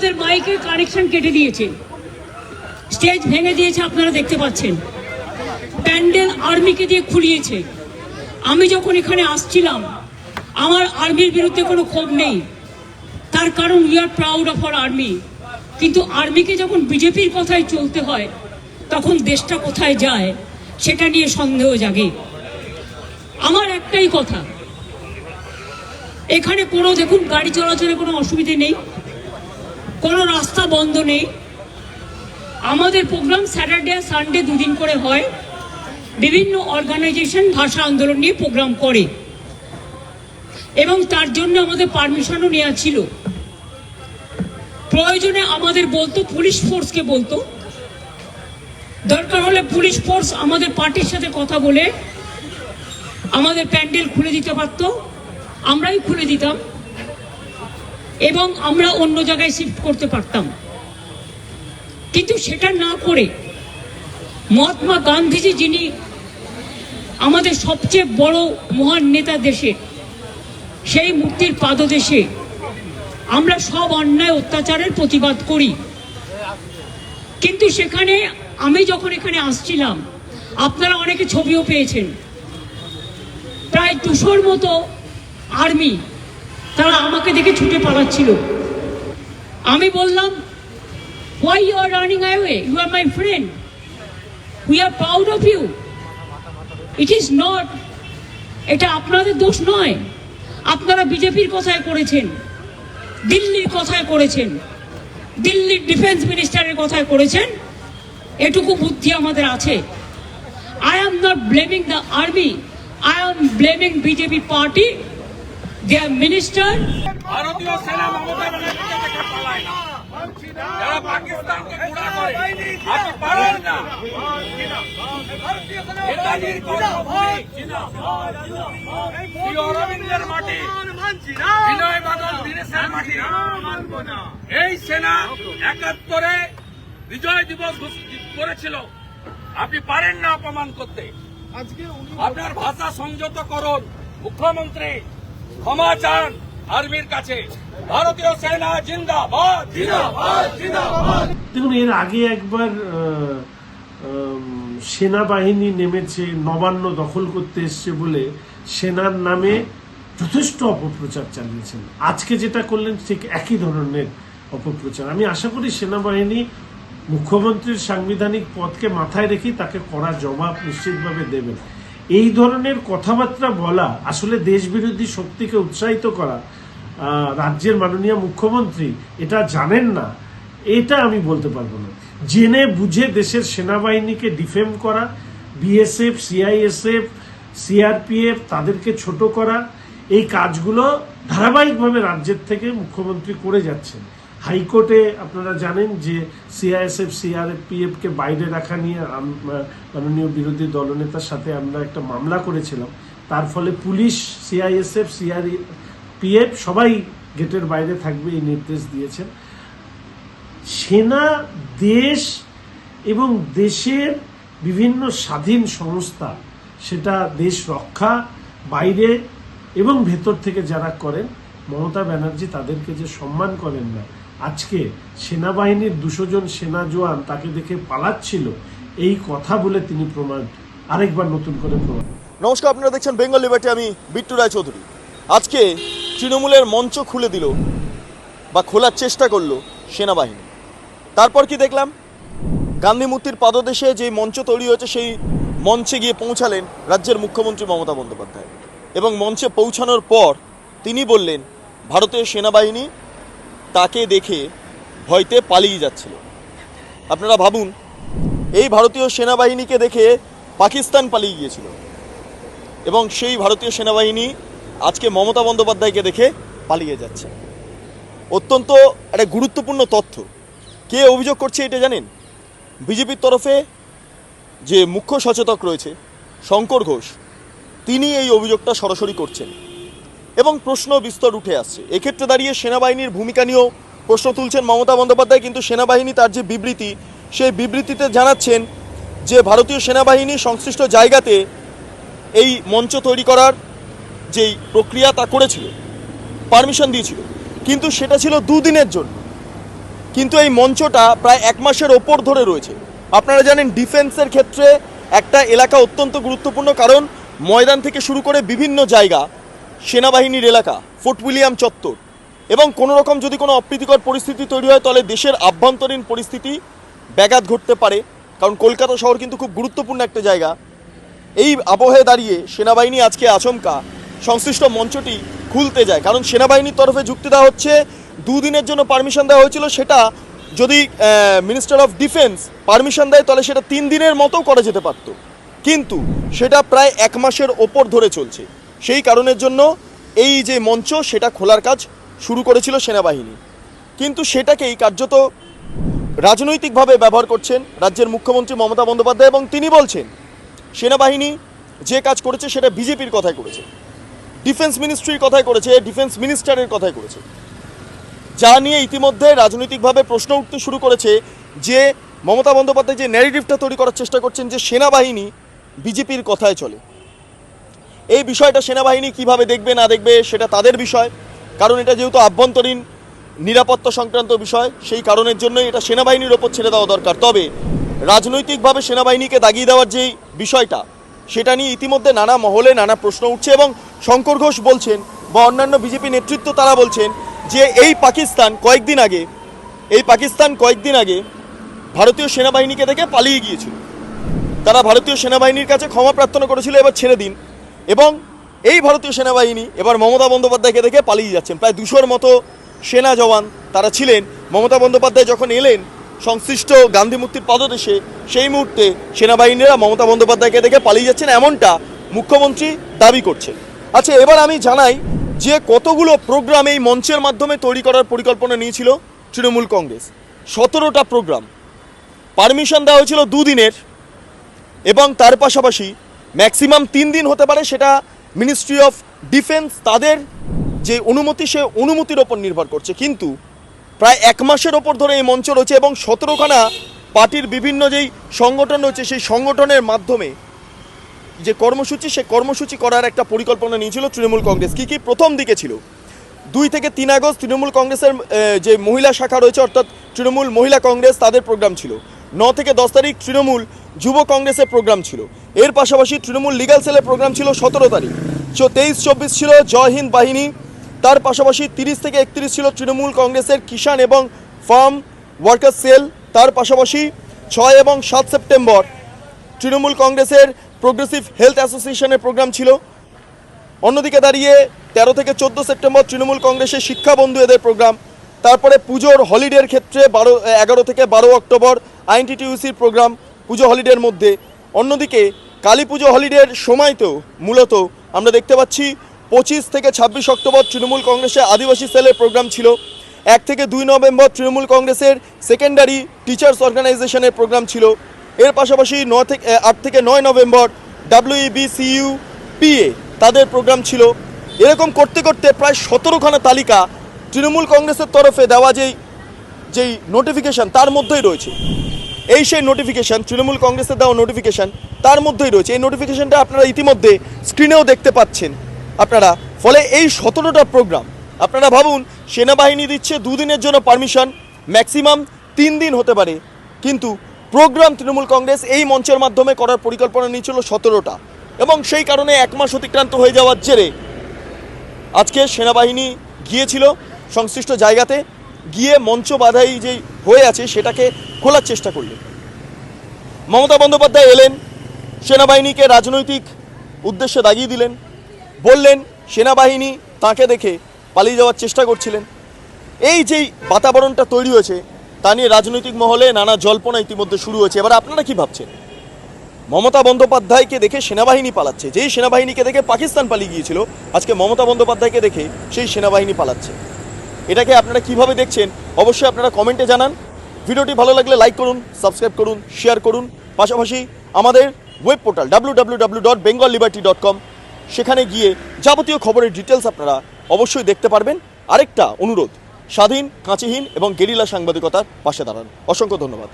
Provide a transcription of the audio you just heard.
আমাদের মাইকের কানেকশন কেটে দিয়েছে। স্টেজ ভেঙে দিয়েছে, আপনারা দেখতে পাচ্ছেন। প্যান্ডেল আর্মিকে দিয়ে খুলিয়েছে। আমি যখন এখানে আসছিলাম, আমার আর্মির বিরুদ্ধে কোনো ক্ষোভ নেই। তার কারণ we are proud of our army কিন্তু আর্মিকে যখন বিজেপির কথায় চলতে হয়, তখন দেশটা কোথায় যায়, সেটা নিয়ে সন্দেহ জাগে। আমার একটাই কথা, এখানে কোনো, দেখুন, গাড়ি চলাচলে কোনো অসুবিধে নেই। কোনো রাস্তা বন্ধ নেই। আমাদের প্রোগ্রাম স্যাটারডে আর সানডে দুদিন করে হয়। বিভিন্ন অর্গানাইজেশন ভাষা আন্দোলন নিয়ে প্রোগ্রাম করে। এবং তার জন্য আমাদের পারমিশনও নেওয়া ছিল। প্রয়োজনে আমাদের বলতো পুলিশ ফোর্সকে বলতো। দরকার হলে পুলিশ ফোর্স আমাদের পার্টির সাথে কথা বলে আমাদের প্যান্ডেল খুলে দিতে পারতো। আমরাই খুলে দিতাম। এবং আমরা অন্য জায়গায় শিফট করতে পারতাম। কিন্তু সেটা না করে মহাত্মা গান্ধীজি, যিনি আমাদের সবচেয়ে বড় মহান নেতা দেশে, সেই মূর্তির পাদদেশে আমরা সব অন্যায় অত্যাচারের প্রতিবাদ করি। কিন্তু সেখানে আমি যখন এখানে আসছিলাম, আপনারা অনেকে ছবিও পেয়েছেন। প্রায় দুশোর মতো আর্মি তারা আমাকে দেখে ছুটে পালাচ্ছিল। আমি বললাম why you are running away you are my friend we are proud of you it is not এটা আপনাদের দোষ নয়। আপনারা বিজেপির কথায় করেছেন, দিল্লির কথায় করেছেন, দিল্লির ডিফেন্স মিনিস্টারের কথায় করেছেন। এটুকু বুদ্ধি আমাদের আছে। I am not blaming the army I am blaming BJP party their minister ভারতীয় সেনা মমতা ব্যানার্জিকে দেখে পালায় না। যারা পাকিস্তানকে গুড়া করে আপনি পারেন না। নেতাজির কর্মভূমি অরবিন্দের মাটি বিনয় বাদল দীনেশের মাটি। এই সেনা একাত্তরে বিজয় দিবস ঘোষ- করেছিল। আপনি পারেন না অপমান করতে। আপনার ভাষা সংযত করুন মুখ্যমন্ত্রী। ক্ষমা চান আর্মির কাছে। ভারতীয় সেনা জিন্দাবাদ। জিন্দাবাদ জিন্দাবাদ। দেখুন এর আগে একবার সেনাবাহিনী নেমেছে নবান্ন দখল করতে এসছে বলে সেনার নামে যথেষ্ট অপপ্রচার চালিয়েছেন। আজকে যেটা করলেন ঠিক একই ধরনের অপপ্রচার। আমি আশা করি সেনাবাহিনী মুখ্যমন্ত্রীর সাংবিধানিক পদকে মাথায় রেখে তাকে কড়া জবাব নিশ্চিতভাবে দেবেন। এই ধরনের কথাবার্তা বলা, আসলে দেশবিরোধী শক্তিকে উৎসাহিত করা রাজ্যের মাননীয় মুখ্যমন্ত্রী এটা জানেন না, এটা আমি বলতে পারব না। জেনে বুঝে দেশের সেনাবাহিনীকে ডিফেম করা, বিএসএফ, সিআইএসএফ, সিআরপিএফ তাদেরকে ছোট করা, এই কাজগুলো ধারাবাহিকভাবে রাজ্যের থেকে মুখ্যমন্ত্রী করে যাচ্ছেন। হাইকোর্টে আপনারা জানেন যে সিআইএসএফ সিআরপিএফ কে বাইরে রাখা নিয়ে মাননীয় বিরোধী দলনেতার সাথে আমরা একটা মামলা করেছিলাম। তার ফলে পুলিশ সিআইএসএফ সিআরপিএফ সবাই গেটের বাইরে থাকবে এই নির্দেশ দিয়েছেন। সেনা, দেশ এবং দেশের বিভিন্ন স্বাধীন সংস্থা, সেটা দেশ রক্ষা, বাইরে এবং ভেতর থেকে যারা করেন, মমতা ব্যানার্জি তাদেরকে যে সম্মান করেন না আজকে সেনাবাহিনীর দুশো জন সেনা জোয়ান তাকে দেখে পালাচ্ছিল। এই কথা বলে তিনি প্রমাণ আরেকবার নতুন করে প্রমাণ নমস্কার, আপনারা দেখছেন বেঙ্গল লিবার্টি, আমি বিট্টু রায় চৌধুরী আজকে তৃণমূলের মঞ্চ খুলে দিল বা খোলার চেষ্টা করল সেনাবাহিনী। তারপর কি দেখলাম? গান্ধী মূর্তির পাদদেশে যে মঞ্চ তৈরি হয়েছে, সেই মঞ্চে গিয়ে পৌঁছালেন রাজ্যের মুখ্যমন্ত্রী মমতা বন্দ্যোপাধ্যায়। এবং মঞ্চে পৌঁছানোর পর তিনি বললেন, ভারতীয় সেনাবাহিনী তাকে দেখে ভয়তে পালিয়ে যাচ্ছিল। আপনারা ভাবুন, এই ভারতীয় সেনাবাহিনীকে দেখে পাকিস্তান পালিয়ে গিয়েছিল এবং সেই ভারতীয় সেনাবাহিনী আজকে মমতা বন্দ্যোপাধ্যায়কে দেখে পালিয়ে যাচ্ছে। অত্যন্ত একটা গুরুত্বপূর্ণ তথ্য। কে অভিযোগ করছে এটা জানেন? বিজেপির তরফে যে মুখ্য সচেতক রয়েছে, শঙ্কর ঘোষ, তিনি এই অভিযোগটা সরাসরি করছেন। এবং প্রশ্ন বিস্তর উঠে আসছে। এক্ষেত্রে দাঁড়িয়ে সেনাবাহিনীর ভূমিকা নিয়েও প্রশ্ন তুলছেন মমতা বন্দ্যোপাধ্যায়, কিন্তু সেনাবাহিনী তার যে বিবৃতি, সেই বিবৃতিতে জানাচ্ছেন যে ভারতীয় সেনাবাহিনী সংশ্লিষ্ট জায়গাতে এই মঞ্চ তৈরি করার যেই প্রক্রিয়া তা করেছিল, পারমিশন দিয়েছিল। কিন্তু সেটা ছিল দুদিনের জন্য। কিন্তু এই মঞ্চটা প্রায় এক মাসের ওপর ধরে রয়েছে। আপনারা জানেন, ডিফেন্সের ক্ষেত্রে একটা এলাকা অত্যন্ত গুরুত্বপূর্ণ কারণ ময়দান থেকে শুরু করে বিভিন্ন জায়গা সেনাবাহিনীর এলাকা, ফোর্ট উইলিয়াম চত্বর। এবং কোনো রকম যদি কোনো অপ্রীতিকর পরিস্থিতি তৈরি হয়, তাহলে দেশের আভ্যন্তরীণ পরিস্থিতি ব্যাঘাত ঘটতে পারে। কারণ কলকাতা শহর কিন্তু খুব গুরুত্বপূর্ণ একটা জায়গা। এই আবহে দাঁড়িয়ে সেনাবাহিনী আজকে আচমকা, সংশ্লিষ্ট মঞ্চটি খুলতে যায়। কারণ সেনাবাহিনীর তরফে যুক্তি দেওয়া হচ্ছে, দুদিনের জন্য পারমিশন দেওয়া হয়েছিল, সেটা যদি মিনিস্টার অফ ডিফেন্স পারমিশন দেয়, তাহলে সেটা তিন দিনের মতো করা যেতে পারত। কিন্তু সেটা প্রায় এক মাসের ওপর ধরে চলছে। সেই কারণের জন্য এই যে মঞ্চ, সেটা খোলার কাজ শুরু করেছিল সেনাবাহিনী। কিন্তু সেটাকেই কার্যত রাজনৈতিকভাবে ব্যবহার করছেন রাজ্যের মুখ্যমন্ত্রী মমতা বন্দ্যোপাধ্যায় এবং তিনি বলছেন, সেনাবাহিনী যে কাজ করেছে সেটা বিজেপির কথায় করেছে, ডিফেন্স মিনিস্ট্রির কথায় করেছে, ডিফেন্স মিনিস্টারের কথায় করেছে। যা নিয়ে ইতিমধ্যে রাজনৈতিকভাবে প্রশ্ন উঠতে শুরু করেছে যে, মমতা বন্দ্যোপাধ্যায় যে ন্যারেটিভটা তৈরি করার চেষ্টা করছেন যে সেনাবাহিনী বিজেপির কথায় চলে। এই বিষয়টা সেনাবাহিনী কীভাবে দেখবে, না দেখবে, সেটা তাদের বিষয়। কারণ এটা যেহেতু আভ্যন্তরীণ নিরাপত্তা সংক্রান্ত বিষয়, সেই কারণের জন্যই এটা সেনাবাহিনীর ওপর ছেড়ে দেওয়া দরকার। তবে রাজনৈতিকভাবে সেনাবাহিনীকে দাগিয়ে দেওয়ার যেই বিষয়টা, সেটা নিয়ে ইতিমধ্যে নানা মহলে নানা প্রশ্ন উঠছে এবং শঙ্কর ঘোষ বলছেন বা অন্যান্য বিজেপি নেতৃত্ব তারা বলছেন যে এই পাকিস্তান কয়েকদিন আগে, এই পাকিস্তান কয়েকদিন আগে ভারতীয় সেনাবাহিনীকে দেখে পালিয়ে গিয়েছিল। তারা ভারতীয় সেনাবাহিনীর কাছে ক্ষমা প্রার্থনা করেছিল, এবার ছেড়ে দিন। এবং এই ভারতীয় সেনাবাহিনী এবার মমতা বন্দ্যোপাধ্যায়কে দেখে পালিয়ে যাচ্ছেন। প্রায় দুশোর মতো সেনা জওয়ান তারা ছিলেন। মমতা বন্দ্যোপাধ্যায় যখন এলেন, সংশ্লিষ্ট গান্ধী মূর্তির পদদেশে, সেই মুহূর্তে সেনাবাহিনীরা মমতা বন্দ্যোপাধ্যায়কে দেখে পালিয়ে যাচ্ছেন এমনটা মুখ্যমন্ত্রী দাবি করছেন। আচ্ছা এবার আমি জানাই যে কতগুলো প্রোগ্রাম এই মঞ্চের মাধ্যমে তৈরি করার পরিকল্পনা নিয়েছিল তৃণমূল কংগ্রেস। সতেরোটা প্রোগ্রাম। পারমিশন দেওয়া হয়েছিল দুদিনের এবং তার পাশাপাশি ম্যাক্সিমাম তিন দিন হতে পারে সেটা মিনিস্ট্রি অফ ডিফেন্স তাদের যে অনুমতি, সে অনুমতির ওপর নির্ভর করছে। কিন্তু প্রায় এক মাসের ওপর ধরে এই মঞ্চ রয়েছে এবং সতেরোখানা পার্টির বিভিন্ন যেই সংগঠন রয়েছে, সেই সংগঠনের মাধ্যমে যে কর্মসূচি, সে কর্মসূচি করার একটা পরিকল্পনা নিয়েছিল তৃণমূল কংগ্রেস। কি কি প্রথম দিকে ছিল? দুই থেকে তিন আগস্ট তৃণমূল কংগ্রেসের যে মহিলা শাখা রয়েছে, অর্থাৎ তৃণমূল মহিলা কংগ্রেস, তাদের প্রোগ্রাম ছিল। ন থেকে দশ তারিখ তৃণমূল যুব কংগ্রেসের প্রোগ্রাম ছিল। এর পাশাপাশি তৃণমূল লিগাল সেলের প্রোগ্রাম ছিল সতেরো তারিখ। তেইশ, চব্বিশ ছিল জয় হিন্দ বাহিনী। তার পাশাপাশি তিরিশ থেকে একত্রিশ ছিল তৃণমূল কংগ্রেসের কিষাণ এবং ফার্ম ওয়ার্কার সেল তার পাশাপাশি ছয় এবং সাত সেপ্টেম্বর তৃণমূল কংগ্রেসের প্রোগ্রেসিভ হেলথ অ্যাসোসিয়েশনের প্রোগ্রাম ছিল। অন্যদিকে দাঁড়িয়ে তেরো থেকে চোদ্দ সেপ্টেম্বর তৃণমূল কংগ্রেসের শিক্ষা বন্ধু এদের প্রোগ্রাম তারপরে পুজোর হলিডের ক্ষেত্রে বারো, এগারো থেকে বারো অক্টোবর আইনটিটিউসির প্রোগ্রাম পুজো হলিডের মধ্যে। অন্যদিকে কালী পুজো হলিডের সময়তেও মূলত আমরা দেখতে পাচ্ছি পঁচিশ থেকে ছাব্বিশ অক্টোবর তৃণমূল কংগ্রেসের আদিবাসী সেলের প্রোগ্রাম ছিল। এক থেকে দুই নভেম্বর তৃণমূল কংগ্রেসের সেকেন্ডারি টিচার্স অর্গানাইজেশনের প্রোগ্রাম ছিল। এর পাশাপাশি ন থেকে আট থেকে নয় নভেম্বর ডাব্লিউবিসিইউ পিএ তাদের প্রোগ্রাম ছিল। এরকম করতে করতে প্রায় সতেরোখানা তালিকা তৃণমূল কংগ্রেসের তরফে দেওয়া যেই যেই নোটিফিকেশন তার মধ্যেই রয়েছে। এই সেই নোটিফিকেশন তৃণমূল কংগ্রেসের দেওয়া নোটিফিকেশন তার মধ্যেই রয়েছে। এই নোটিফিকেশানটা আপনারা ইতিমধ্যে স্ক্রিনেও দেখতে পাচ্ছেন। আপনারা, ফলে এই সতেরোটা প্রোগ্রাম আপনারা ভাবুন, সেনাবাহিনী দিচ্ছে দুদিনের জন্য পারমিশন ম্যাক্সিমাম তিন দিন হতে পারে। কিন্তু প্রোগ্রাম তৃণমূল কংগ্রেস এই মঞ্চের মাধ্যমে করার পরিকল্পনা নিয়েছিল সতেরোটা। এবং সেই কারণে এক মাস অতিক্রান্ত হয়ে যাওয়ার জেরে আজকে সেনাবাহিনী গিয়েছিল সংশ্লিষ্ট জায়গাতে, গিয়ে মঞ্চ বাধাই যে হয়ে আছে, সেটাকে খোলার চেষ্টা করলেন। মমতা বন্দ্যোপাধ্যায় এলেন, সেনাবাহিনীকে রাজনৈতিক উদ্দেশ্যে দাগিয়ে দিলেন, বললেন, সেনাবাহিনী তাকে দেখে পালিয়ে যাওয়ার চেষ্টা করছিলেন। এই যেই বাতাবরণটা তৈরি হয়েছে, তা নিয়ে রাজনৈতিক মহলে নানা জল্পনা ইতিমধ্যে শুরু হয়েছে। এবার আপনারা কি ভাবছেন? মমতা বন্দ্যোপাধ্যায়কে দেখে সেনাবাহিনী পালাচ্ছে, যেই সেনাবাহিনীকে দেখে পাকিস্তান পালিয়ে গিয়েছিল, আজকে মমতা বন্দ্যোপাধ্যায়কে দেখে সেই সেনাবাহিনী পালাচ্ছে। এটাকে আপনারা কীভাবে দেখছেন, অবশ্যই আপনারা কমেন্টে জানান। ভিডিওটি ভালো লাগলে লাইক করুন সাবস্ক্রাইব করুন শেয়ার করুন। পাশাপাশি আমাদের web portal W dot Bengal dot com সেখানে গিয়ে যাবতীয় খবরের ডিটেলস আপনারা অবশ্যই দেখতে পারবেন। আরেকটা অনুরোধ, স্বাধীন, কাঁচিহীন এবং গেরিলা সাংবাদিকতার পাশে দাঁড়ান। অসংখ্য ধন্যবাদ।